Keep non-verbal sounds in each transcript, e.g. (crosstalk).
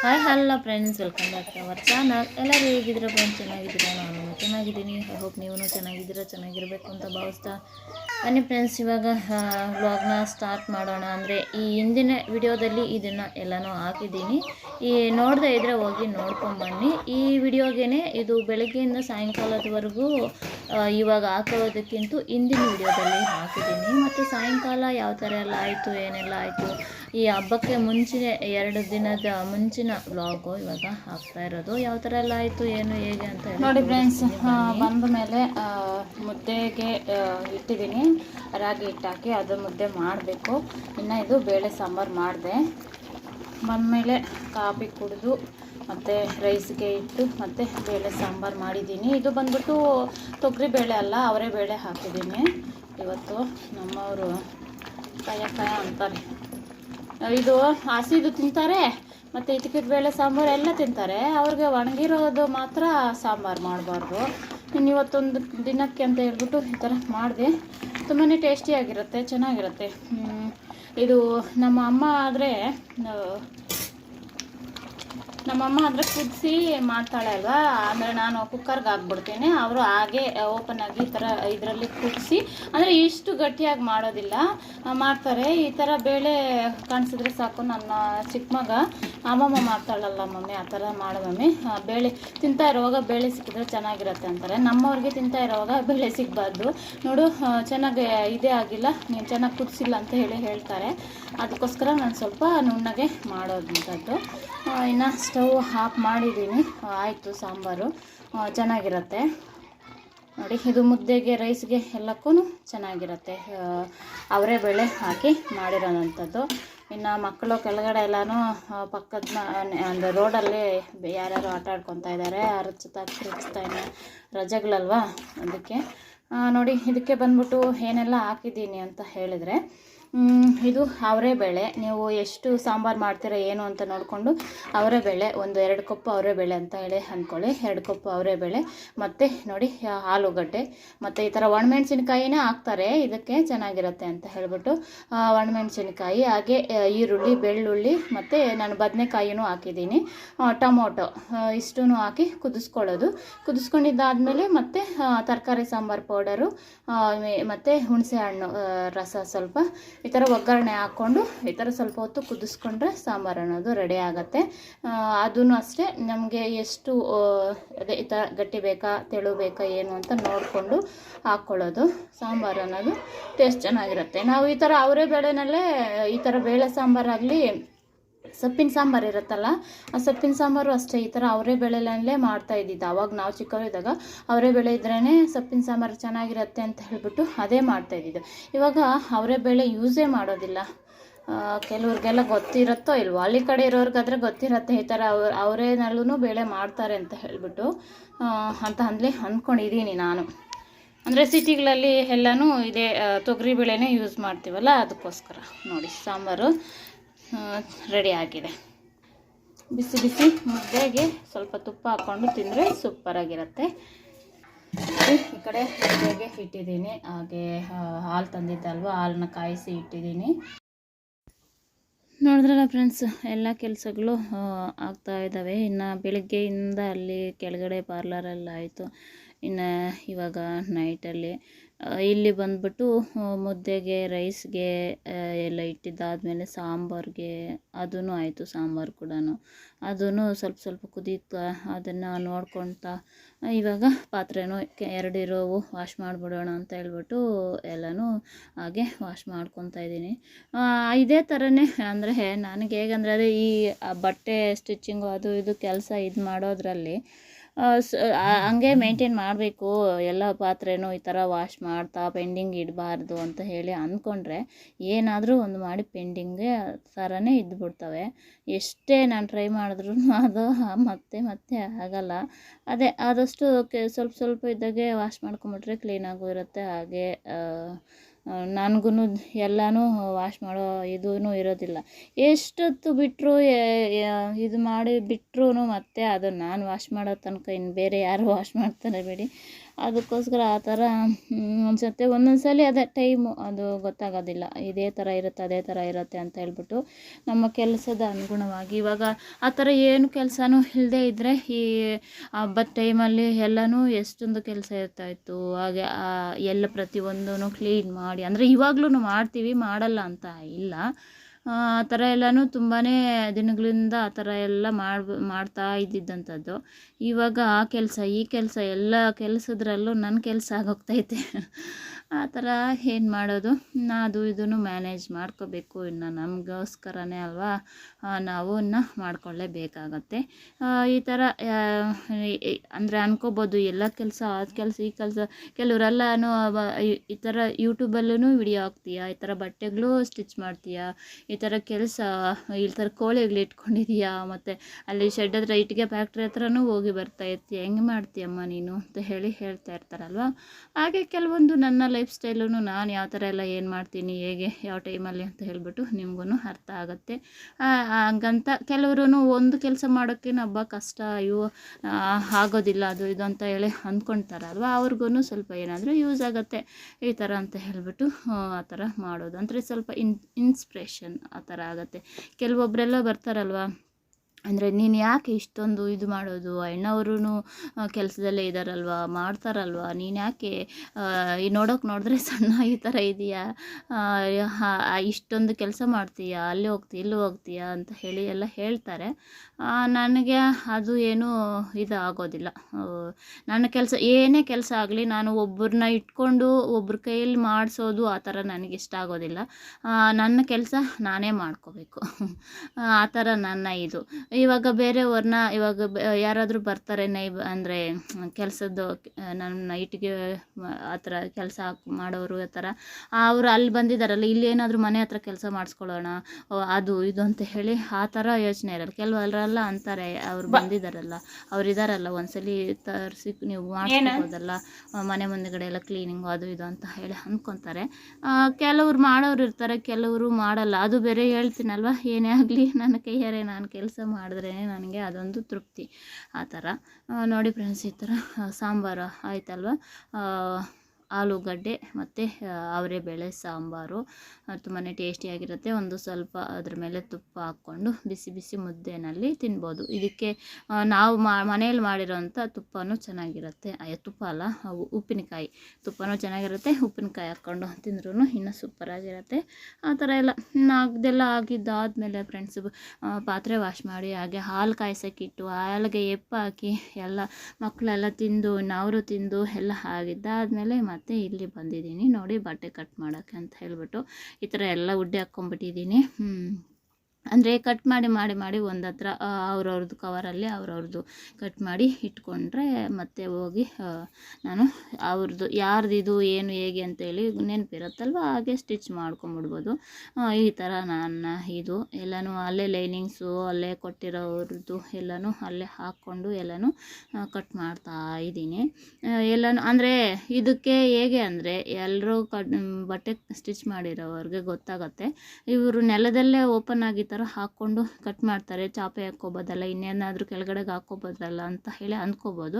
Hi hello friends welcome back to our channel ಎಲ್ಲರೂ ಹೇಗಿದ್ದೀರಾ friends ಚೆನ್ನಾಗಿದ್ದೀರಾ? ನಾನು ಚೆನ್ನಾಗಿದ್ದೀನಿ. ಐ ಹೋಪ್ ನೀವು ಚೆನ್ನಾಗಿದ್ದೀರಾ, ಚೆನ್ನಾಗಿರಬೇಕು ಅಂತ ಭಾವಿಸ್ತಾ ಬನ್ನಿ ಫ್ರೆಂಡ್ಸ್ ಇವಾಗ ವ್ಲಾಗ್ನ ಸ್ಟಾರ್ಟ್ ಮಾಡೋಣ ಅಂದರೆ ಈ ಹಿಂದಿನ ವಿಡಿಯೋದಲ್ಲಿ ಇದನ್ನು ಎಲ್ಲನೂ ಹಾಕಿದ್ದೀನಿ. ಈ ನೋಡದೇ ಇದ್ದರೆ ಹೋಗಿ ನೋಡ್ಕೊಂಬನ್ನಿ. ಈ ವಿಡಿಯೋಗೇನೆ ಇದು ಬೆಳಗ್ಗೆಯಿಂದ ಸಾಯಂಕಾಲದವರೆಗೂ ಇವಾಗ ಹಾಕೋದಕ್ಕಿಂತ ಹಿಂದಿನ ವಿಡಿಯೋದಲ್ಲಿ ಹಾಕಿದ್ದೀನಿ. ಮತ್ತು ಸಾಯಂಕಾಲ ಯಾವ ಥರ ಎಲ್ಲ ಆಯಿತು, ಏನೆಲ್ಲ ಆಯಿತು ಈ ಹಬ್ಬಕ್ಕೆ ಮುಂಚೆ ಎರಡು ದಿನದ ಮುಂಚಿನ ವ್ಲಾಗು ಇವಾಗ ಹಾಕ್ತಾ ಇರೋದು. ಯಾವ ಥರ ಎಲ್ಲ ಆಯಿತು ಏನು ಹೇಗೆ ಅಂತ ನೋಡಿ ಫ್ರೆಂಡ್ಸ್ ಬಂದ ಮೇಲೆ ಮುದ್ದೆಗೆ ಇಟ್ಟಿದ್ದೀನಿ. ರಾಗಿ ಹಿಟ್ಟಾಕಿ ಅದು ಮುದ್ದೆ ಮಾಡಬೇಕು. ಇನ್ನು ಇದು ಬೇಳೆ ಸಾಂಬಾರು ಮಾಡಿದೆ. ಬಂದಮೇಲೆ ಕಾಫಿ ಕುಡಿದು ಮತ್ತು ರೈಸ್ಗೆ ಇಟ್ಟು ಮತ್ತು ಬೇಳೆ ಸಾಂಬಾರು ಮಾಡಿದ್ದೀನಿ. ಇದು ಬಂದ್ಬಿಟ್ಟು ತೊಗರಿ ಬೇಳೆ ಅಲ್ಲ ಅವರೇ ಬೇಳೆ ಹಾಕಿದ್ದೀನಿ. ಇವತ್ತು ನಮ್ಮವರು ಕಾಯ ಕಾಯ ಅಂತಾರೆ. ಇದು ಹಸಿದು ತಿಂತಾರೆ, ಮತ್ತು ಇದಕ್ಕೆ ಬೇಳೆ, ಸಾಂಬಾರು ಎಲ್ಲ ತಿಂತಾರೆ. ಅವ್ರಿಗೆ ಒಣಗಿರೋದು ಮಾತ್ರ ಸಾಂಬಾರು ಮಾಡಬಾರ್ದು. ಇನ್ನು ಇವತ್ತೊಂದು ದಿನಕ್ಕೆ ಅಂತ ಹೇಳ್ಬಿಟ್ಟು ಈ ಥರ ಮಾಡಿದೆ. ತುಂಬಾ ಟೇಸ್ಟಿಯಾಗಿರುತ್ತೆ, ಚೆನ್ನಾಗಿರುತ್ತೆ. ಇದು ನಮ್ಮ ಅಮ್ಮ ಆದರೆ ನಮ್ಮಮ್ಮ ಅಂದರೆ ಕುದಿಸಿ ಮಾಡ್ತಾಳೆ ಅಲ್ವಾ ಅಂದರೆ ನಾನು ಕುಕ್ಕರ್ಗೆ ಹಾಕ್ಬಿಡ್ತೀನಿ. ಅವರು ಹಾಗೆ ಓಪನ್ ಆಗಿ ಈ ಥರ ಇದರಲ್ಲಿ ಕುದಿಸಿ, ಅಂದರೆ ಇಷ್ಟು ಗಟ್ಟಿಯಾಗಿ ಮಾಡೋದಿಲ್ಲ. ಮಾಡ್ತಾರೆ. ಈ ಥರ ಬೇಳೆ ಕಾಣಿಸಿದ್ರೆ ಸಾಕು ನನ್ನ ಚಿಕ್ಕ ಮಗ. ಅಮ್ಮಮ್ಮ ಮಾಡ್ತಾಳಲ್ಲ ಮಮ್ಮಿ, ಆ ಥರ ಮಾಡು ಮಮ್ಮಿ. ಬೇಳೆ ತಿಂತಾ ಇರುವಾಗ ಬೇಳೆ ಸಿಕ್ಕಿದ್ರೆ ಚೆನ್ನಾಗಿರುತ್ತೆ ಅಂತಾರೆ. ನಮ್ಮವ್ರಿಗೆ ತಿಂತಾ ಇರುವಾಗ ಬೇಳೆ ಸಿಗಬಾರ್ದು. ನೋಡು ಚೆನ್ನಾಗಿ ಇದೇ ಆಗಿಲ್ಲ. ನೀನು ಚೆನ್ನಾಗಿ ಕುದಿಸಿಲ್ಲ ಅಂತ ಹೇಳಿ ಹೇಳ್ತಾರೆ. ಅದಕ್ಕೋಸ್ಕರ ನಾನು ಸ್ವಲ್ಪ ನುಣ್ಣಗೆ ಮಾಡೋದಂಥದ್ದು ಇನ್ನು ಸ್ಟವ್ ಆಫ್ ಮಾಡಿದ್ದೀನಿ. ಆಯಿತು ಸಾಂಬಾರು. ಚೆನ್ನಾಗಿರುತ್ತೆ. ನೋಡಿ, ಇದು ಮುದ್ದೆಗೆ, ರೈಸ್ಗೆ ಎಲ್ಲಕ್ಕೂ ಚೆನ್ನಾಗಿರುತ್ತೆ. ಅವರೇ ಬೇಳೆ ಹಾಕಿ ಮಾಡಿರೋದಂಥದ್ದು ಇನ್ನು ಮಕ್ಕಳು ಕೆಳಗಡೆ ಎಲ್ಲನೂ ಪಕ್ಕದ ಅಂದರೆ ರೋಡಲ್ಲಿ ಯಾರ್ಯಾರು ಆಟ ಆಡ್ಕೊತಾ ಇದ್ದಾರೆ ಅರಚುತ್ತಾ ಕಿರುಚ್ತಾ ಇನ್ನು ರಜೆಗಳಲ್ವಾ? ಅದಕ್ಕೆ ನೋಡಿ, ಇದಕ್ಕೆ ಬಂದ್ಬಿಟ್ಟು ಏನೆಲ್ಲ ಹಾಕಿದ್ದೀನಿ ಅಂತ ಹೇಳಿದರೆ ಇದು ಅವರೇ ಬೇಳೆ. ನೀವು ಎಷ್ಟು ಸಾಂಬಾರು ಮಾಡ್ತೀರಾ, ಏನು ಅಂತ ನೋಡಿಕೊಂಡು ಅವರೇ ಬೇಳೆ. ಒಂದು ಎರಡು ಕಪ್ಪು ಅವರೇ ಬೇಳೆ ಅಂತ ಹೇಳಿ ಅಂದ್ಕೊಳ್ಳಿ ಎರಡು ಕಪ್ಪು ಅವರೇ ಬೇಳೆ. ಮತ್ತು ನೋಡಿ, ಆಲೂಗಡ್ಡೆ. ಮತ್ತು ಈ ಥರ ಒಣಮೆಣ್ಸಿನ್ಕಾಯಿನೇ ಹಾಕ್ತಾರೆ. ಇದಕ್ಕೆ ಚೆನ್ನಾಗಿರುತ್ತೆ ಅಂತ ಹೇಳ್ಬಿಟ್ಟು ಒಣಮೆಣ್ಸಿನ್ಕಾಯಿ, ಹಾಗೆ ಈರುಳ್ಳಿ, ಬೆಳ್ಳುಳ್ಳಿ, ಮತ್ತು ನಾನು ಬದನೆಕಾಯಿನೂ ಹಾಕಿದ್ದೀನಿ. ಟೊಮೊಟೊ ಇಷ್ಟೂ ಹಾಕಿ ಕುದಿಸ್ಕೊಳ್ಳೋದು. ಕುದಿಸ್ಕೊಂಡಿದ್ದಾದಮೇಲೆ ಮತ್ತು ತರಕಾರಿ ಸಾಂಬಾರು ಪೌಡರು ಮತ್ತು ಹುಣಸೆ ಹಣ್ಣು ರಸ ಸ್ವಲ್ಪ ಈ ಥರ ಒಗ್ಗರಣೆ ಹಾಕ್ಕೊಂಡು ಈ ಥರ ಸ್ವಲ್ಪ ಹೊತ್ತು ಕುದಿಸ್ಕೊಂಡ್ರೆ ಸಾಂಬಾರು ಅನ್ನೋದು ರೆಡಿ ಆಗುತ್ತೆ. ಅದೂ ಅಷ್ಟೇ. ನಮಗೆ ಎಷ್ಟು ಅದೇ ಈ ಥರ ಗಟ್ಟಿ ಬೇಕಾ, ತೆಳು ಬೇಕಾ, ಏನು ಅಂತ ನೋಡಿಕೊಂಡು ಹಾಕ್ಕೊಳ್ಳೋದು ಸಾಂಬಾರು ಅನ್ನೋದು ಟೇಸ್ಟ್ ಚೆನ್ನಾಗಿರುತ್ತೆ. ನಾವು ಈ ಥರ ಅವರೇ ಬೇಳೆನಲ್ಲೇ ಈ ಥರ ಬೇಳೆ ಸಾಂಬಾರಾಗಲಿ ಸೊಪ್ಪಿನ ಸಾಂಬಾರು ಇರುತ್ತಲ್ಲ, ಆ ಸೊಪ್ಪಿನ ಸಾಂಬಾರು ಅಷ್ಟೇ, ಈ ಥರ ಅವರೇ ಬೆಳೆಲೇ ಮಾಡ್ತಾ ಇದ್ದಿದ್ದು. ಅವಾಗ ನಾವು ಚಿಕ್ಕವರಿದ್ದಾಗ ಅವರೇ ಬೇಳೆ ಇದ್ರೇ ಸೊಪ್ಪಿನ ಸಾಂಬಾರು ಚೆನ್ನಾಗಿರುತ್ತೆ ಅಂತ ಹೇಳಿಬಿಟ್ಟು ಅದೇ ಮಾಡ್ತಾ ಇದ್ದಿದ್ದು. ಇವಾಗ ಅವರೇ ಬೇಳೆ ಯೂಸೇ ಮಾಡೋದಿಲ್ಲ. ಕೆಲವ್ರಿಗೆಲ್ಲ ಗೊತ್ತಿರುತ್ತೋ ಇಲ್ವೋ ಅಲ್ಲಿ ಕಡೆ ಇರೋರಿಗಾದ್ರೆ ಗೊತ್ತಿರತ್ತೆ, ಈ ಥರ ಅವ್ರ ಅವರೇನಲ್ಲೂ ಬೇಳೆ ಮಾಡ್ತಾರೆ ಅಂತ ಹೇಳಿಬಿಟ್ಟು ಅಂತ ಅಂದಲೇ ಅಂದ್ಕೊಂಡಿದ್ದೀನಿ ನಾನು. ಅಂದರೆ ಸಿಟಿಗಳಲ್ಲಿ ಎಲ್ಲನೂ ಇದೇ ತೊಗರಿ ಬೇಳೆನೇ ಯೂಸ್ ಮಾಡ್ತೀವಲ್ಲ, ಅದಕ್ಕೋಸ್ಕರ. ನೋಡಿ, ಸಾಂಬಾರು. ರೆಡಿ ಆಗಿದೆ. ಬಿಸಿ ಬಿಸಿ ಮುದ್ದೆಗೆ ಸ್ವಲ್ಪ ತುಪ್ಪ ಹಾಕ್ಕೊಂಡು ತಿಂದರೆ ಸೂಪರಾಗಿರುತ್ತೆ ಈ ಕಡೆ ಮುದ್ದೆಗೆ ಇಟ್ಟಿದ್ದೀನಿ. ಹಾಗೆ ಹಾಲು ತಂದಿದ್ದಲ್ವ ಹಾಲನ್ನ ಕಾಯಿಸಿ ಇಟ್ಟಿದ್ದೀನಿ. ನೋಡಿದ್ರಲ್ಲ ಫ್ರೆಂಡ್ಸ್ ಎಲ್ಲ ಕೆಲಸಗಳು ಆಗ್ತಾ ಇದ್ದಾವೆ. ಇನ್ನು ಬೆಳಗ್ಗೆಯಿಂದ ಅಲ್ಲಿ ಕೆಳಗಡೆ ಪಾರ್ಲರಲ್ಲಿ ಆಯಿತು. ಇನ್ನು ಇವಾಗ ನೈಟಲ್ಲಿ ಇಲ್ಲಿ ಬಂದ್ಬಿಟ್ಟು ಮುದ್ದೆಗೆ, ರೈಸ್ಗೆ ಎಲ್ಲ ಇಟ್ಟಿದ್ದಾದಮೇಲೆ ಸಾಂಬಾರಿಗೆ ಅದೂ ಆಯಿತು ಸಾಂಬಾರು ಕೂಡ ಅದೂ ಸ್ವಲ್ಪ ಸ್ವಲ್ಪ ಕುದೀತಾ, ಅದನ್ನು ನೋಡ್ಕೊಳ್ತಾ ಇವಾಗ ಪಾತ್ರೆನೂ ಎರಡಿರೋವು ವಾಶ್ ಮಾಡಿಬಿಡೋಣ ಅಂತ ಹೇಳ್ಬಿಟ್ಟು ಎಲ್ಲನೂ ಹಾಗೆ ವಾಶ್ ಮಾಡ್ಕೊತಾ ಇದ್ದೀನಿ. ಇದೇ ಥರನೇ ಅಂದರೆ ನನಗೆ ಹೇಗಂದರೆ ಅದೇ ಈ ಬಟ್ಟೆ ಸ್ಟಿಚ್ಚಿಂಗು ಅದು ಇದು ಕೆಲಸ ಇದು ಮಾಡೋದ್ರಲ್ಲಿ ಹಂಗೆ ಮೇಂಟೈನ್ ಮಾಡಬೇಕು. ಎಲ್ಲ ಪಾತ್ರೆನೂ ಈ ಥರ ವಾಶ್ ಮಾಡ್ತಾ ಪೆಂಡಿಂಗ್ ಇಡಬಾರ್ದು ಅಂತ ಹೇಳಿ ಅಂದ್ಕೊಂಡ್ರೆ ಏನಾದರೂ ಒಂದು ಮಾಡಿ ಪೆಂಡಿಂಗ್ ಥರನೇ ಇದ್ಬಿಡ್ತವೆ. ಎಷ್ಟೇ ನಾನು ಟ್ರೈ ಮಾಡಿದ್ರೂ ಅದು ಮತ್ತೆ ಮತ್ತೆ ಆಗಲ್ಲ. ಅದೇ ಆದಷ್ಟು ಸ್ವಲ್ಪ ಸ್ವಲ್ಪ ಇದ್ದಾಗೆ ವಾಶ್ ಮಾಡ್ಕೊಂಬಿಟ್ರೆ ಕ್ಲೀನಾಗೂ ಇರುತ್ತೆ. ಹಾಗೆ ನನಗೂ ಎಲ್ಲನೂ ವಾಶ್ ಮಾಡೋ ಇದೂ ಇರೋದಿಲ್ಲ. ಎಷ್ಟೊತ್ತು ಬಿಟ್ಟರು ಇದು ಮಾಡಿ ಬಿಟ್ರೂ ಮತ್ತೆ ಅದು ನಾನು ವಾಶ್ ಮಾಡೋ ತನಕ ಇನ್ನು ಬೇರೆ ಯಾರು ವಾಶ್ ಮಾಡ್ತಾರೆ ಬಿಡಿ. ಅದಕ್ಕೋಸ್ಕರ ಆ ಥರ ಅನ್ಸುತ್ತೆ ಒಂದೊಂದು ಸಲ ಅದೇ ಟೈಮು ಅದು ಗೊತ್ತಾಗೋದಿಲ್ಲ. ಇದೇ ಥರ ಇರುತ್ತೆ, ಅದೇ ಥರ ಇರುತ್ತೆ ಅಂತ ಹೇಳ್ಬಿಟ್ಟು ನಮ್ಮ ಕೆಲಸದ ಅನುಗುಣವಾಗಿ ಇವಾಗ ಆ ಥರ ಏನು ಕೆಲಸನೂ ಇಲ್ಲದೇ ಇದ್ದರೆ ಈ ಹಬ್ಬದ ಟೈಮಲ್ಲಿ ಎಲ್ಲನೂ ಎಷ್ಟೊಂದು ಕೆಲಸ ಇರ್ತಾಯಿತ್ತು ಹಾಗೆ ಎಲ್ಲ ಪ್ರತಿಯೊಂದೂ ಕ್ಲೀನ್ ಮಾಡಿ, ಅಂದರೆ ಇವಾಗ್ಲೂ ಮಾಡ್ತೀವಿ, ಮಾಡಲ್ಲ ಅಂತ ಇಲ್ಲ. ಆ ಥರ ಎಲ್ಲಾನು ತುಂಬಾ ದಿನಗಳಿಂದ ಆ ಥರ ಎಲ್ಲ ಮಾಡ್ ಮಾಡ್ತಾ ಇದ್ದಿದ್ದಂಥದ್ದು. ಇವಾಗ ಆ ಕೆಲಸ, ಈ ಕೆಲಸ, ಎಲ್ಲ ಕೆಲಸದ್ರಲ್ಲೂ ನನ್ನ ಕೆಲಸ ಆಗೋಗ್ತೈತೆ. ಆ ಥರ ಏನು ಮಾಡೋದು? ಅದು ಇದನ್ನು ಮ್ಯಾನೇಜ್ ಮಾಡ್ಕೋಬೇಕು. ಇನ್ನು ನಮಗೋಸ್ಕರನೇ ಅಲ್ವಾ? ಆ, ನಾವು ಇನ್ನು ಮಾಡ್ಕೊಳ್ಳೇಬೇಕಾಗತ್ತೆ. ಈ ಥರ ಅಂದರೆ ಅನ್ಕೋಬೋದು ಎಲ್ಲ ಕೆಲಸ ಅದು ಕೆಲಸ ಈ ಕೆಲಸ ಕೆಲವರೆಲ್ಲನೂ ಈ ಥರ ಯೂಟ್ಯೂಬಲ್ಲೂ ವಿಡಿಯೋ ಹಾಕ್ತೀಯಾ? ಈ ಥರ ಬಟ್ಟೆಗಳು ಸ್ಟಿಚ್ ಮಾಡ್ತೀಯಾ? ಈ ಥರ ಕೆಲಸ ಈ ಥರ ಕೋಳಿಗಳು ಇಟ್ಕೊಂಡಿದೀಯಾ? ಮತ್ತು ಅಲ್ಲಿ ಶೆಡ್ ಹತ್ರ ಇಟ್ಟಿಗೆ ಫ್ಯಾಕ್ಟ್ರಿ ಹತ್ರನೂ ಹೋಗಿ ಬರ್ತಾ ಇರ್ತೀಯ? ಹೆಂಗೆ ಮಾಡ್ತೀಯಮ್ಮ ನೀನು? ಅಂತ ಹೇಳಿ ಹೇಳ್ತಾ ಇರ್ತಾರಲ್ವ? ಹಾಗೆ ಕೆಲವೊಂದು ನನ್ನ ಲೈಫ್ ಸ್ಟೈಲೂ ನಾನು ಯಾವ ಥರ ಎಲ್ಲ ಏನು ಮಾಡ್ತೀನಿ, ಹೇಗೆ, ಯಾವ ಟೈಮಲ್ಲಿ ಅಂತ ಹೇಳ್ಬಿಟ್ಟು ನಿಮಗೂ ಅರ್ಥ ಆಗುತ್ತೆ. ಹಾಗಂತ ಕೆಲವರು ಒಂದು ಕೆಲಸ ಮಾಡೋಕ್ಕೆ ಹಬ್ಬ ಕಷ್ಟ, ಅಯ್ಯೋ ಆಗೋದಿಲ್ಲ, ಅದು ಇದು ಅಂತ ಹೇಳಿ ಅಂದ್ಕೊಳ್ತಾರಲ್ವ ಅವ್ರಿಗೂ ಸ್ವಲ್ಪ ಏನಾದರೂ ಯೂಸ್ ಆಗುತ್ತೆ. ಈ ಥರ ಅಂತ ಹೇಳಿಬಿಟ್ಟು, ಆ ಥರ ಮಾಡೋದು. ಅಂದರೆ ಸ್ವಲ್ಪ ಇನ್ ಇನ್ಸ್ಪ್ರೇಷನ್ ಆ ಥರ ಆಗುತ್ತೆ. ಕೆಲವೊಬ್ಬರೆಲ್ಲ ಬರ್ತಾರಲ್ವ? ಅಂದರೆ ನೀನು ಯಾಕೆ ಇಷ್ಟೊಂದು ಇದು ಮಾಡೋದು? ಅಣ್ಣವ್ರೂ ಕೆಲಸದಲ್ಲೇ ಇದ್ದಾರಲ್ವ ಮಾಡ್ತಾರಲ್ವ? ನೀನು ಯಾಕೆ ನೋಡೋಕೆ ನೋಡಿದ್ರೆ (laughs) ಸಣ್ಣ ಈ ಥರ ಇದೆಯಾ? ಇಷ್ಟೊಂದು ಕೆಲಸ ಮಾಡ್ತೀಯಾ? ಅಲ್ಲಿ ಹೋಗ್ತೀಯ? ಇಲ್ಲಿ ಹೋಗ್ತೀಯಾ? ಅಂತ ಹೇಳಿ ಎಲ್ಲ ಹೇಳ್ತಾರೆ. ನನಗೆ ಅದು ಏನೂ ಇದು ಆಗೋದಿಲ್ಲ ನನ್ನ ಕೆಲಸ, ಏನೇ ಕೆಲಸ ಆಗಲಿ ನಾನು ಒಬ್ಬರನ್ನ ಇಟ್ಕೊಂಡು ಒಬ್ರ ಕೈಯಲ್ಲಿ ಮಾಡಿಸೋದು ಆ ಥರ ನನಗೆ ಇಷ್ಟ ಆಗೋದಿಲ್ಲ. ನನ್ನ ಕೆಲಸ ನಾನೇ ಮಾಡ್ಕೋಬೇಕು. (laughs) ಆ ಥರ ನನ್ನ ಇದು. ಇವಾಗ ಬೇರೆಯವ್ರನ್ನ ಇವಾಗ ಯಾರಾದರೂ ಬರ್ತಾರೆ ನೈಬ್ ಅಂದರೆ ಕೆಲಸದ್ದು ನನ್ನ ನೈಟ್ಗೆ ಆ ಥರ ಕೆಲಸ ಮಾಡೋರು ಆ ಥರ ಅವರು ಅಲ್ಲಿ ಬಂದಿದ್ದಾರಲ್ಲ ಇಲ್ಲಿ ಏನಾದರೂ ಮನೆ ಹತ್ರ ಕೆಲಸ ಮಾಡಿಸ್ಕೊಳ್ಳೋಣ ಅದು ಇದು ಅಂತ ಹೇಳಿ ಆ ಥರ ಯೋಚನೆ ಇರಲ್ಲ. ಕೆಲವರೆಲ್ಲ ಅಂತಾರೆ ಅವ್ರು ಬಂದಿದ್ದಾರಲ್ಲ ಅವ್ರು ಇದಾರಲ್ಲ ಒಂದ್ಸಲಿ ತರಿಸಿ ನೀವು ಮಾಡಿಸ್ಬೋದಲ್ಲ ಮನೆ ಮುಂದೆಗಡೆ ಎಲ್ಲ ಕ್ಲೀನಿಂಗು ಅದು ಇದು ಅಂತ ಹೇಳಿ ಅಂದ್ಕೊತಾರೆ ಕೆಲವ್ರು ಮಾಡೋರು ಇರ್ತಾರೆ ಕೆಲವರು ಮಾಡಲ್ಲ. ಅದು ಬೇರೆ ಹೇಳ್ತೀನಲ್ವ ಏನೇ ಆಗಲಿ ನನ್ನ ಕೈಯಾರೆ ನಾನು ಕೆಲಸ ಮಾಡಿದ್ರೇ ನನಗೆ ಅದೊಂದು ತೃಪ್ತಿ. ಆ ಥರ. ನೋಡಿ ಫ್ರೆಂಡ್ಸ್ ಈ ಥರ ಸಾಂಬಾರು ಆಯ್ತಲ್ವ? ಆಲೂಗಡ್ಡೆ ಮತ್ತು ಅವರೆಬೇಳೆ, ಸಾಂಬಾರು ತುಂಬಾ ಟೇಸ್ಟಿಯಾಗಿರುತ್ತೆ ಒಂದು ಸ್ವಲ್ಪ ಅದ್ರ ಮೇಲೆ ತುಪ್ಪ ಹಾಕ್ಕೊಂಡು ಬಿಸಿ ಬಿಸಿ ಮುದ್ದೆನಲ್ಲಿ ತಿನ್ಬೋದು. ಇದಕ್ಕೆ ನಾವು ಮಾ ಮನೇಲಿ ಮಾಡಿರೋಂಥ ತುಪ್ಪನೂ ಚೆನ್ನಾಗಿರುತ್ತೆ. ತುಪ್ಪ ಅಲ್ಲ ಉಪ್ಪಿನಕಾಯಿ. ತುಪ್ಪನೂ ಚೆನ್ನಾಗಿರುತ್ತೆ, ಉಪ್ಪಿನಕಾಯಿ ಹಾಕ್ಕೊಂಡು ತಿಂದ್ರೂ ಇನ್ನೂ ಸೂಪರಾಗಿರುತ್ತೆ. ಆ ಥರ ಎಲ್ಲ. ಅದೆಲ್ಲ ಆಗಿದ್ದಾದಮೇಲೆ ಫ್ರೆಂಡ್ಸ್ ಪಾತ್ರೆ ವಾಶ್ ಮಾಡಿ, ಹಾಗೆ ಹಾಲು ಕಾಯಿಸೋಕ್ಕಿಟ್ಟು ಹಾಲಿಗೆ ಎಪ್ಪ ಹಾಕಿ ಎಲ್ಲ ಮಕ್ಕಳೆಲ್ಲ ತಿಂದು ಅವರು ತಿಂದು ಎಲ್ಲ ಆಗಿದ್ದಾದಮೇಲೆ ಮತ್ತೆ ಇಲ್ಲಿ ಬಂದಿದ್ದೀನಿ ನೋಡಿ ಬಟ್ಟೆ ಕಟ್ ಮಾಡೋಕ್ಕೆ ಅಂತ ಹೇಳ್ಬಿಟ್ಟು ಈ ಥರ ಎಲ್ಲ ಉಡ್ಡೆ ಹಾಕ್ಕೊಂಬಿಟ್ಟಿದ್ದೀನಿ. ಅಂದರೆ ಕಟ್ ಮಾಡಿ ಮಾಡಿ ಮಾಡಿ ಒಂದು ಹತ್ರ ಅವ್ರವ್ರದ್ದು ಕವರಲ್ಲಿ ಅವ್ರವ್ರದ್ದು ಕಟ್ ಮಾಡಿ ಇಟ್ಕೊಂಡ್ರೆ ಮತ್ತೆ ಹೋಗಿ ನಾನು ಅವ್ರದ್ದು ಯಾರ್ದು ಇದು, ಏನು, ಹೇಗೆ ಅಂತೇಳಿ ನೆನಪಿರುತ್ತಲ್ವ? ಹಾಗೆ ಸ್ಟಿಚ್ ಮಾಡ್ಕೊಂಬಿಡ್ಬೋದು. ಈ ಥರ ನನ್ನ ಇದು ಎಲ್ಲನೂ ಅಲ್ಲೇ ಲೈನಿಂಗ್ಸು ಅಲ್ಲೇ ಕೊಟ್ಟಿರೋವ್ರದ್ದು ಎಲ್ಲನೂ ಅಲ್ಲೇ ಹಾಕ್ಕೊಂಡು ಎಲ್ಲನೂ ಕಟ್ ಮಾಡ್ತಾ ಇದ್ದೀನಿ. ಎಲ್ಲನೂ ಅಂದರೆ ಇದಕ್ಕೆ ಹೇಗೆ ಅಂದರೆ ಎಲ್ಲರೂ ಕಟ್ ಬಟ್ಟೆ ಸ್ಟಿಚ್ ಮಾಡಿರೋವ್ರಿಗೆ ಗೊತ್ತಾಗತ್ತೆ. ಇವರು ನೆಲದಲ್ಲೇ ಓಪನ್ ಆಗಿ ಥರ ಹಾಕ್ಕೊಂಡು ಕಟ್ ಮಾಡ್ತಾರೆ. ಚಾಪೆ ಹಾಕ್ಕೋಬೋದಲ್ಲ ಇನ್ನೇನಾದರೂ ಕೆಳಗಡೆಗೆ ಹಾಕ್ಕೋಬೋದಲ್ಲ ಅಂತ ಹೇಳಿ ಅಂದ್ಕೋಬೋದು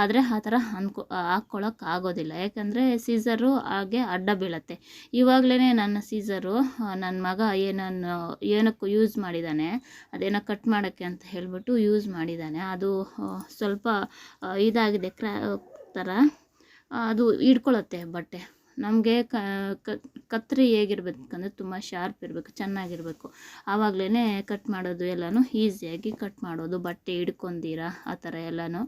ಆದರೆ ಆ ಥರ ಅಂದ್ಕೊ ಹಾಕ್ಕೊಳಕ್ಕೆ ಆಗೋದಿಲ್ಲ. ಯಾಕಂದರೆ ಸೀಸರು ಹಾಗೆ ಅಡ್ಡ ಬೀಳತ್ತೆ. ಇವಾಗಲೇ ನನ್ನ ಸೀಸರು ನನ್ನ ಮಗ ಏನನ್ನು, ಏನಕ್ಕೂ ಯೂಸ್ ಮಾಡಿದ್ದಾನೆ ಅದೇನೋ ಕಟ್ ಮಾಡೋಕ್ಕೆ ಅಂತ ಹೇಳಿಬಿಟ್ಟು ಯೂಸ್ ಮಾಡಿದ್ದಾನೆ ಅದು ಸ್ವಲ್ಪ ಇದಾಗಿದೆ, ಕ್ರ್ಯಾ, ಥರ. ಅದು ಹಿಡ್ಕೊಳತ್ತೆ ಬಟ್ಟೆ. ನಮಗೆ ಕತ್ರಿ ಹೇಗಿರ್ಬೇಕಂದ್ರೆ ತುಂಬ ಶಾರ್ಪ್ ಇರಬೇಕು, ಚೆನ್ನಾಗಿರಬೇಕು. ಆವಾಗಲೇ ಕಟ್ ಮಾಡೋದು ಎಲ್ಲನೂ ಈಸಿಯಾಗಿ ಕಟ್ ಮಾಡೋದು, ಬಟ್ಟೆ ಹಿಡ್ಕೊಂಡಿರ ಆ ಥರ ಎಲ್ಲನೂ.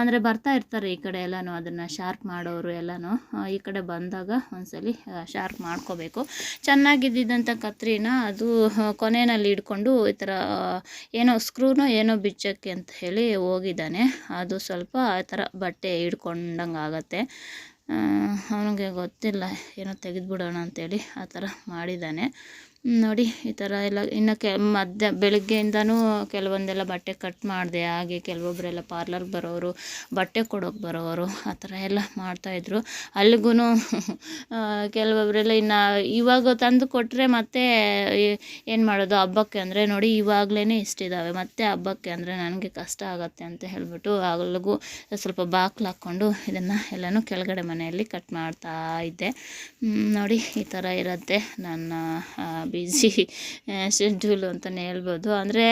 ಅಂದರೆ ಬರ್ತಾ ಇರ್ತಾರೆ ಈ ಕಡೆ ಎಲ್ಲನೂ ಅದನ್ನು ಶಾರ್ಪ್ ಮಾಡೋರು ಎಲ್ಲನೂ. ಈ ಕಡೆ ಬಂದಾಗ ಒಂದ್ಸಲ ಶಾರ್ಪ್ ಮಾಡ್ಕೋಬೇಕು. ಚೆನ್ನಾಗಿದ್ದಿದ್ದಂಥ ಕತ್ರಿನ ಅದು ಕೊನೆಯಲ್ಲಿ ಹಿಡ್ಕೊಂಡು ಈ ಥರ ಏನೋ ಸ್ಕ್ರೂನೋ ಏನೋ ಬಿಚ್ಚಕ್ಕೆ ಅಂತ ಹೇಳಿ ಹೋಗಿದ್ದಾನೆ. ಅದು ಸ್ವಲ್ಪ ಆ ಥರ ಬಟ್ಟೆ ಹಿಡ್ಕೊಂಡಂಗೆ ಆಗತ್ತೆ ಅವನಿಗೆ ಗೊತ್ತಿಲ್ಲ ಏನೋ ತೆಗೆದ್ಬಿಡೋಣ ಅಂತೇಳಿ ಆ ಥರ ಮಾಡಿದ್ದಾನೆ. ನೋಡಿ, ಈ ಥರ ಎಲ್ಲ ಇನ್ನು ಕೆ, ಮಧ್ಯ, ಬೆಳಗ್ಗೆಯಿಂದನೂ ಕೆಲವೊಂದೆಲ್ಲ ಬಟ್ಟೆ ಕಟ್ ಮಾಡಿದೆ. ಹಾಗೆ ಕೆಲವೊಬ್ಬರೆಲ್ಲ ಪಾರ್ಲರ್ಗೆ ಬರೋರು ಬಟ್ಟೆ ಕೊಡೋಕೆ ಬರೋರು ಆ ಥರ ಎಲ್ಲ ಮಾಡ್ತಾಯಿದ್ರು ಅಲ್ಲಿಗೂ ಕೆಲವೊಬ್ಬರೆಲ್ಲ ಇನ್ನು ಇವಾಗ ತಂದು ಕೊಟ್ಟರೆ ಮತ್ತೆ ಏನು ಮಾಡೋದು, ಹಬ್ಬಕ್ಕೆ ಅಂದರೆ ನೋಡಿ ಇವಾಗಲೇ ಇಷ್ಟಿದ್ದಾವೆ ಮತ್ತೆ ಹಬ್ಬಕ್ಕೆ ಅಂದರೆ ನನಗೆ ಕಷ್ಟ ಆಗುತ್ತೆ ಅಂತ ಹೇಳಿಬಿಟ್ಟು ಅಲ್ಲಿಗೂ ಸ್ವಲ್ಪ ಬಾಕ್ಲು ಹಾಕ್ಕೊಂಡು ಇದನ್ನು ಎಲ್ಲನೂ ಕೆಳಗಡೆ ಮನೆಯಲ್ಲಿ ಕಟ್ ಮಾಡ್ತಾ ಇದ್ದೆ. ನೋಡಿ, ಈ ಥರ ಇರುತ್ತೆ ನನ್ನ ಬ್ಯುಸಿ ಶೆಡ್ಯೂಲು ಅಂತಲೇ ಹೇಳ್ಬೋದು. ಅಂದರೆ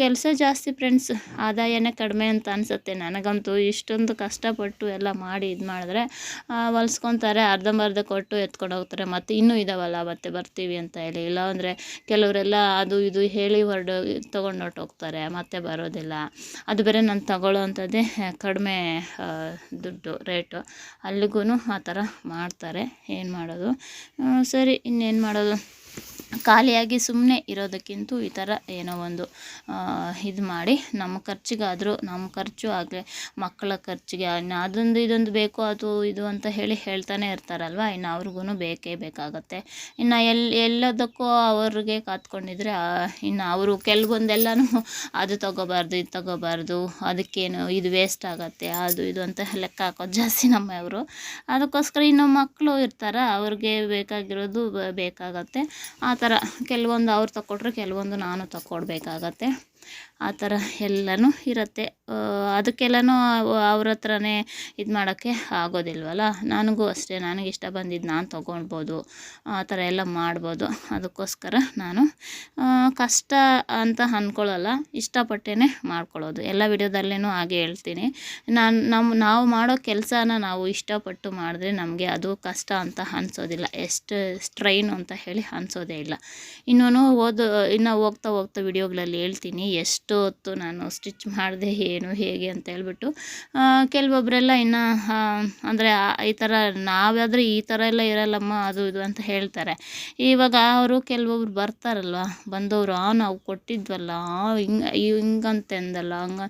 ಕೆಲಸ ಜಾಸ್ತಿ ಫ್ರೆಂಡ್ಸ್ ಆದಾಯನೇ ಕಡಿಮೆ ಅಂತ ಅನಿಸುತ್ತೆ. ನನಗಂತೂ ಇಷ್ಟೊಂದು ಕಷ್ಟಪಟ್ಟು ಎಲ್ಲ ಮಾಡಿ ಇದು ಮಾಡಿದ್ರೆ ಹೊಲ್ಸ್ಕೊತಾರೆ, ಅರ್ಧಂಬರ್ಧ ಕೊಟ್ಟು ಎತ್ಕೊಂಡು ಹೋಗ್ತಾರೆ. ಮತ್ತು ಇನ್ನೂ ಇದಾವಲ್ಲ, ಮತ್ತೆ ಬರ್ತೀವಿ ಅಂತ ಹೇಳಿ. ಇಲ್ಲ ಅಂದರೆ ಕೆಲವರೆಲ್ಲ ಅದು ಇದು ಹೇಳಿ ಹೊರಡು ತೊಗೊಂಡು ಹೊರ್ಟೋಗ್ತಾರೆ ಮತ್ತೆ ಬರೋದಿಲ್ಲ. ಅದು ಬೇರೆ ನಾನು ತಗೊಳ್ಳೋ ಅಂಥದ್ದೇ ಕಡಿಮೆ ದುಡ್ಡು ರೇಟು ಅಲ್ಲಿಗೂ ಆ ಥರ ಮಾಡ್ತಾರೆ. ಏನು ಮಾಡೋದು? ಸರಿ, ಇನ್ನೇನು ಮಾಡೋದು? ಖಾಲಿಯಾಗಿ ಸುಮ್ಮನೆ ಇರೋದಕ್ಕಿಂತ ಈ ಥರ ಏನೋ ಒಂದು ಇದು ಮಾಡಿ ನಮ್ಮ ಖರ್ಚಿಗಾದರೂ, ನಮ್ಮ ಖರ್ಚು ಆಗಲಿ ಮಕ್ಕಳ ಖರ್ಚಿಗೆ, ಇನ್ನು ಅದೊಂದು ಇದೊಂದು ಬೇಕು, ಅದು ಇದು ಅಂತ ಹೇಳಿ ಹೇಳ್ತಾನೆ ಇರ್ತಾರಲ್ವ? ಇನ್ನು ಅವ್ರಿಗೂ ಬೇಕೇ ಬೇಕಾಗತ್ತೆ. ಇನ್ನು ಎಲ್ಲಿ ಎಲ್ಲದಕ್ಕೂ ಅವ್ರಿಗೆ ಕಾತ್ಕೊಂಡಿದ್ರೆ ಇನ್ನು ಅವರು ಕೆಲವೊಂದೆಲ್ಲನೂ ಅದು ತಗೋಬಾರ್ದು, ಇದು ತಗೋಬಾರ್ದು, ಅದಕ್ಕೇನು ಇದು ವೇಸ್ಟ್ ಆಗುತ್ತೆ, ಅದು ಇದು ಅಂತ ಲೆಕ್ಕ ಹಾಕೋದು ಜಾಸ್ತಿ ನಮ್ಮವರು. ಅದಕ್ಕೋಸ್ಕರ ಇನ್ನು ಮಕ್ಕಳು ಇರ್ತಾರ? ಅವ್ರಿಗೆ ಬೇಕಾಗಿರೋದು ಬೇಕಾಗತ್ತೆ. ಆ ಥರ ಕೆಲವೊಂದು ಅವ್ರು ತಗೊಟ್ರೆ ಕೆಲವೊಂದು ನಾನು ತಗೊಡ್ಬೇಕಾಗತ್ತೆ ಆ ಥರ ಎಲ್ಲನೂ ಇರುತ್ತೆ. ಅದಕ್ಕೆಲ್ಲನೂ ಅವ್ರ ಹತ್ರನೇ ಇದು ಮಾಡೋಕ್ಕೆ ಆಗೋದಿಲ್ವಲ್ಲ? ನನಗೂ ಅಷ್ಟೇ. ನನಗೆ ಇಷ್ಟ ಬಂದಿದ್ದು ನಾನು ತೊಗೊಳ್ಬೋದು. ಆ ಥರ ಎಲ್ಲ ಮಾಡ್ಬೋದು. ಅದಕ್ಕೋಸ್ಕರ ನಾನು ಕಷ್ಟ ಅಂತ ಅಂದ್ಕೊಳ್ಳಲ್ಲ ಇಷ್ಟಪಟ್ಟೇ ಮಾಡ್ಕೊಳ್ಳೋದು. ಎಲ್ಲ ವಿಡಿಯೋದಲ್ಲೇ ಹಾಗೆ ಹೇಳ್ತೀನಿ. ನಾನು ನಮ್ಮ ನಾವು ಮಾಡೋ ಕೆಲಸನ ನಾವು ಇಷ್ಟಪಟ್ಟು ಮಾಡಿದ್ರೆ ನಮಗೆ ಅದು ಕಷ್ಟ ಅಂತ ಅನ್ಸೋದಿಲ್ಲ. ಎಷ್ಟು ಸ್ಟ್ರೈನ್ ಅಂತ ಹೇಳಿ ಅನ್ಸೋದೇ ಇಲ್ಲ. ಇನ್ನೂ ಓದು, ಇನ್ನು ಹೋಗ್ತಾ ಹೋಗ್ತಾ ವಿಡಿಯೋಗಳಲ್ಲಿ ಹೇಳ್ತೀನಿ. ಎಷ್ಟು ಹೊತ್ತು ನಾನು ಸ್ಟಿಚ್ ಮಾಡಿದೆ ಏನು, ಹೇಗೆ ಅಂತ ಹೇಳ್ಬಿಟ್ಟು ಕೆಲವೊಬ್ಬರೆಲ್ಲ ಇನ್ನು ಅಂದರೆ ಈ ಥರ ನಾವಾದರೆ ಈ ಥರ ಎಲ್ಲ ಇರಲ್ಲಮ್ಮ, ಅದು ಇದು ಅಂತ ಹೇಳ್ತಾರೆ. ಇವಾಗ ಅವರು ಕೆಲವೊಬ್ರು ಬರ್ತಾರಲ್ವ, ಬಂದವರು, ಆ, ನಾವು ಕೊಟ್ಟಿದ್ವಲ್ಲ ಹಿಂಗೆ ಹಿಂಗಂತೆ ಅಂದಲ್ಲ ಹಂಗ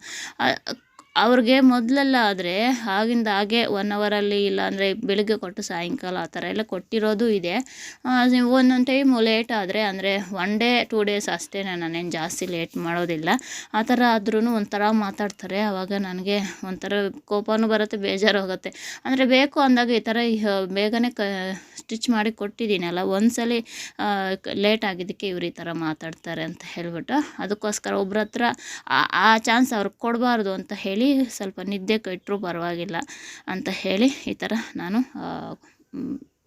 ಅವ್ರಿಗೆ ಮೊದಲೆಲ್ಲ ಆದರೆ ಆಗಿಂದ ಹಾಗೆ ಒನ್ ಅವರಲ್ಲಿ ಇಲ್ಲ ಅಂದರೆ ಬೆಳಗ್ಗೆ ಕೊಟ್ಟು ಸಾಯಂಕಾಲ ಆ ಥರ ಎಲ್ಲ ಕೊಟ್ಟಿರೋದು ಇದೆ. ಒಂದೊಂದು ಟೈಮು ಲೇಟ್ ಆದರೆ ಅಂದರೆ ಒನ್ ಡೇ ಟೂ ಡೇಸ್ ಅಷ್ಟೇ ನಾನೇನು ಜಾಸ್ತಿ ಲೇಟ್ ಮಾಡೋದಿಲ್ಲ. ಆ ಥರ ಆದ್ರೂ ಒಂಥರ ಮಾತಾಡ್ತಾರೆ. ಆವಾಗ ನನಗೆ ಒಂಥರ ಕೋಪವೂ ಬರುತ್ತೆ, ಬೇಜಾರು ಹೋಗುತ್ತೆ ಅಂದರೆ ಬೇಕು ಅಂದಾಗ ಈ ಥರ ಬೇಗನೆ ಕ ಸ್ಟಿಚ್ ಮಾಡಿ ಕೊಟ್ಟಿದ್ದೀನಲ್ಲ ಒಂದ್ಸಲಿ ಲೇಟ್ ಆಗಿದ್ದಕ್ಕೆ ಇವ್ರು ಈ ಥರ ಮಾತಾಡ್ತಾರೆ ಅಂತ ಹೇಳಿಬಿಟ್ಟು ಅದಕ್ಕೋಸ್ಕರ ಒಬ್ರ ಹತ್ರ ಆ ಚಾನ್ಸ್ ಅವ್ರಿಗೆ ಕೊಡಬಾರ್ದು ಅಂತ ಹೇಳಿ ಸ್ವಲ್ಪ ನಿದ್ದೆ ಕೆಟ್ಟರೂ ಪರವಾಗಿಲ್ಲ ಅಂತ ಹೇಳಿ ಈ ಥರ ನಾನು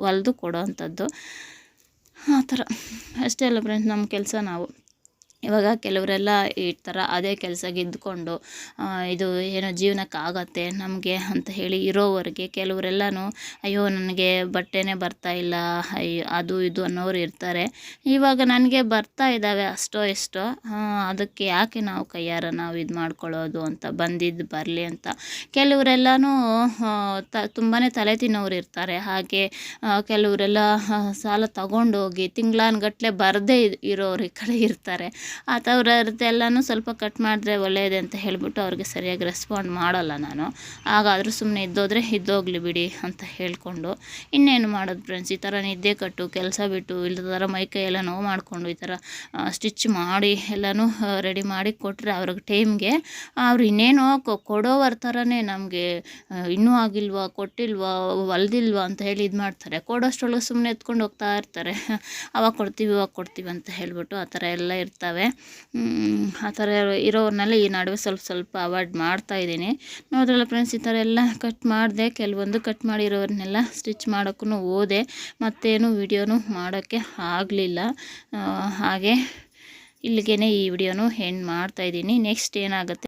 ಹೊಲ್ದು ಕೊಡೋ ಅಂಥದ್ದು ಆ ಥರ. ಅಷ್ಟೇ ಅಲ್ಲ ಫ್ರೆಂಡ್ಸ್ ನಮ್ಮ ಕೆಲಸ ನಾವು. ಇವಾಗ ಕೆಲವರೆಲ್ಲ ಈ ಥರ ಅದೇ ಕೆಲಸ ಇದ್ದುಕೊಂಡು ಇದು ಏನೋ ಜೀವನಕ್ಕೆ ಆಗುತ್ತೆ ನಮಗೆ ಅಂತ ಹೇಳಿ ಇರೋವರೆಗೆ ಕೆಲವರೆಲ್ಲನೂ, ಅಯ್ಯೋ, ನನಗೆ ಬಟ್ಟೆನೇ ಬರ್ತಾ ಇಲ್ಲ ಅಯ್ಯೋ ಅದು ಇದು ಅನ್ನೋರು ಇರ್ತಾರೆ. ಇವಾಗ ನನಗೆ ಬರ್ತಾ ಇದ್ದಾವೆ ಅಷ್ಟೋ ಎಷ್ಟೋ ಅದಕ್ಕೆ ಯಾಕೆ ನಾವು ಕೈಯಾರ ನಾವು ಇದು ಮಾಡ್ಕೊಳ್ಳೋದು ಅಂತ ಬಂದಿದ್ದು ಬರಲಿ ಅಂತ. ಕೆಲವರೆಲ್ಲನೂ ತ ತುಂಬಾ ತಲೆ ತಿನ್ನೋರು ಇರ್ತಾರೆ. ಹಾಗೆ ಕೆಲವರೆಲ್ಲ ಸಾಲ ತಗೊಂಡೋಗಿ ತಿಂಗ್ಳಾನ್ಗಟ್ಲೆ ಬರದೇ ಇರೋರು ಈ ಕಡೆ ಇರ್ತಾರೆ. ಆ ಥರದ್ದೆಲ್ಲನೂ ಸ್ವಲ್ಪ ಕಟ್ ಮಾಡಿದ್ರೆ ಒಳ್ಳೆಯದೇ ಅಂತ ಹೇಳಿಬಿಟ್ಟು ಅವ್ರಿಗೆ ಸರಿಯಾಗಿ ರೆಸ್ಪಾಂಡ್ ಮಾಡಲ್ಲ ನಾನು. ಹಾಗಾದರೂ ಸುಮ್ಮನೆ ಇದ್ದೋದ್ರೆ ಇದ್ದೋಗ್ಲಿ ಬಿಡಿ ಅಂತ ಹೇಳಿಕೊಂಡು. ಇನ್ನೇನು ಮಾಡೋದು ಫ್ರೆಂಡ್ಸ್ ಈ ಥರ ನಿದ್ದೆ ಕಟ್ಟು, ಕೆಲಸ ಬಿಟ್ಟು ಇಲ್ಲದ ಥರ ಮೈಕೈ ಎಲ್ಲ ನೋವು ಮಾಡಿಕೊಂಡು ಈ ಥರ ಸ್ಟಿಚ್ ಮಾಡಿ ಎಲ್ಲನೂ ರೆಡಿ ಮಾಡಿ ಕೊಟ್ಟರೆ ಅವ್ರಿಗೆ ಟೈಮ್ಗೆ ಅವ್ರು ಇನ್ನೇನೋ ಕೊಡೋವರ ಥರನೇ ನಮಗೆ ಇನ್ನೂ ಆಗಿಲ್ವಾ, ಕೊಟ್ಟಿಲ್ವಾ, ಹೊಲ್ದಿಲ್ವಾ ಅಂತ ಹೇಳಿ ಇದು ಮಾಡ್ತಾರೆ. ಕೊಡೋಷ್ಟ್ರೊಳಗೆ ಸುಮ್ಮನೆ ಎತ್ಕೊಂಡು ಹೋಗ್ತಾ ಇರ್ತಾರೆ. ಅವಾಗ ಕೊಡ್ತೀವಿ, ಇವಾಗ ಕೊಡ್ತೀವಿ ಅಂತ ಹೇಳಿಬಿಟ್ಟು ಆ ಥರ ಎಲ್ಲ ಇರ್ತವೆ. ಹ್ಮ್, ಆ ಥರ ಇರೋರ್ನೆಲ್ಲ ಈ ನಡುವೆ ಸ್ವಲ್ಪ ಸ್ವಲ್ಪ ಅವಾಯ್ಡ್ ಮಾಡ್ತಾ ಇದ್ದೀನಿ. ನೋಡ್ರಲ್ಲ ಫ್ರೆಂಡ್ಸ್ ಈ ಥರ ಎಲ್ಲ ಕಟ್ ಮಾಡಿದೆ. ಕೆಲವೊಂದು ಕಟ್ ಮಾಡಿರೋರ್ನೆಲ್ಲ ಸ್ಟಿಚ್ ಮಾಡೋಕ್ಕೂ ಹೋದೆ. ಮತ್ತೇನು ವಿಡಿಯೋನು ಮಾಡೋಕ್ಕೆ ಆಗಲಿಲ್ಲ. ಹಾಗೆ ಇಲ್ಲಿಗೆ ಈ ವಿಡಿಯೋನು ಎಂಡ್ ಮಾಡ್ತಾಯಿದ್ದೀನಿ ನೆಕ್ಸ್ಟ್ ಏನಾಗುತ್ತೆ?